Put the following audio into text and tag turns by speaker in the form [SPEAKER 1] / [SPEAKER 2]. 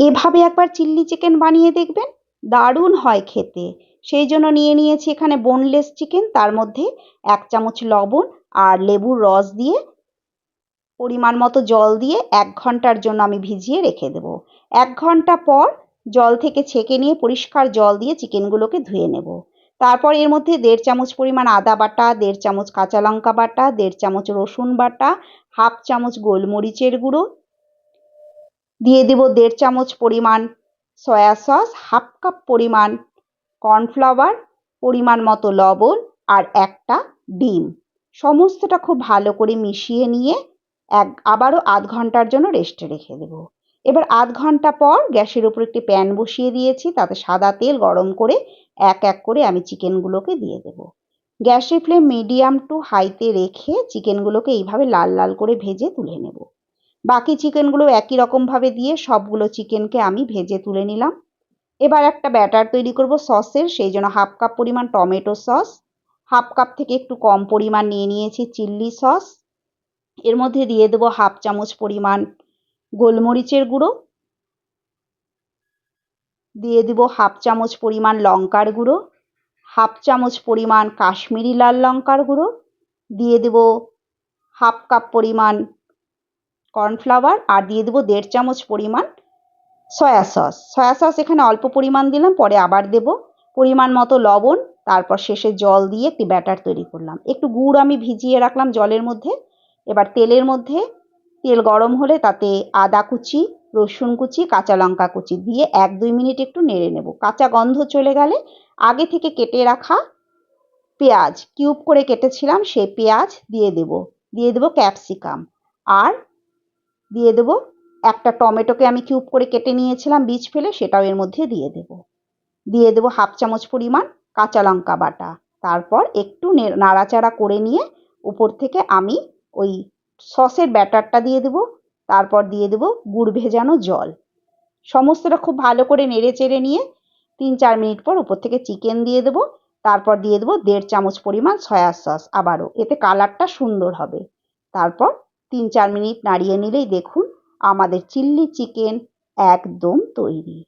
[SPEAKER 1] এভাবে একবার chilli chicken বানিয়ে দেখবেন? দারুণ হয় খেতে। সেই জন্য নিয়ে নিয়েছি এখানে বোনলেস চিকেন তার মধ্যে এক চামচ লবণ আর লেবুর রস দিয়ে পরিমাণ মতো জল দিয়ে এক ঘণ্টার জন্য আমি ভিজিয়ে রেখে দেব। এক ঘণ্টা পর জল থেকে ছেঁকে নিয়ে পরিষ্কার জল দিয়ে চিকেনগুলোকে ধুয়ে নেব। তারপর এর মধ্যে দেড় চামচ পরিমাণ আদা বাটা, দেড় চামচ কাঁচা লঙ্কা বাটা, দেড় চামচ রসুন বাটা, হাফ চামচ গোলমরিচের গুঁড়ো দিয়ে দেব দেড় চামচ পরিমাণ সয়া সস হাফ কাপ পরিমাণ কর্নফ্লাওয়ার পরিমাণ মতো লবণ আর একটা ডিম। সমস্তটা খুব ভালো করে মিশিয়ে নিয়ে এক, আবারও আধ ঘণ্টার জন্য রেস্টে রেখে দেব। এবার আধ ঘণ্টা পর গ্যাসের উপর একটি প্যান বসিয়ে দিয়েছি, তাতে সাদা তেল গরম করে এক এক করে আমি চিকেনগুলোকে দিয়ে দেব। গ্যাসের ফ্লেম মিডিয়াম টু হাইতে রেখে চিকেনগুলোকে এইভাবে লাল লাল করে ভেজে তুলে নেব। বাকি চিকেনগুলো একই রকমভাবে দিয়ে সবগুলো চিকেনকে আমি ভেজে তুলে নিলাম। এবার একটা ব্যাটার তৈরি করব সসের, সেই জন্য হাফ কাপ পরিমাণ টমেটো সস, হাফ কাপ থেকে একটু কম পরিমাণ নিয়ে নিয়েছি চিল্লি সস, এর মধ্যে দিয়ে দেবো হাফ চামচ পরিমাণ গোলমরিচের গুঁড়ো, দিয়ে দেবো হাফ চামচ পরিমাণ লঙ্কার গুঁড়ো, হাফ চামচ পরিমাণ কাশ্মীরি লাল লঙ্কার গুঁড়ো, দিয়ে দেবো হাফ কাপ পরিমাণ কর্নফ্লাওয়ার আর দিয়ে দেবো দেড় চামচ পরিমাণ সয়া সস। সয়া সস এখানে অল্প পরিমাণ দিলাম, পরে আবার দেব পরিমাণ মতো লবণ, তারপর শেষে জল দিয়ে একটি ব্যাটার তৈরি করলাম। একটু গুড় আমি ভিজিয়ে রাখলাম জলের মধ্যে। এবার তেলের মধ্যে তেল গরম হলে তাতে আদা কুচি, রসুন কুচি, কাঁচা লঙ্কা কুচি দিয়ে এক দুই মিনিট একটু নেড়ে নেব। কাঁচা গন্ধ চলে গেলে আগে থেকে কেটে রাখা পেঁয়াজ, কিউব করে কেটেছিলাম, সেই পেঁয়াজ দিয়ে দেব। দিয়ে দেবো ক্যাপসিকাম। আর দিয়ে দেবো। একটা টমেটোকে আমি কিউব করে কেটে নিয়েছিলাম বীজ ফেলে, সেটাও এর মধ্যে দিয়ে দেব। দিয়ে দেবো হাফ চামচ পরিমাণ কাঁচা লঙ্কা বাটা। তারপর একটু নাড়াচাড়া করে নিয়ে উপর থেকে আমি ওই সসের ব্যাটারটা দিয়ে দেবো। তারপর দিয়ে দেবো গুড় ভেজানো জল। সমস্তটা খুব ভালো করে নেড়ে চেড়ে নিয়ে তিন চার মিনিট পর উপর থেকে চিকেন দিয়ে দেবো। তারপর দিয়ে দেবো দেড় চামচ পরিমাণ সয়া সস আবারও। এতে কালারটা সুন্দর হবে। তারপর তিন চার মিনিট নাড়িয়ে নিলেই দেখুন আমাদের চিলি চিকেন একদম তৈরি।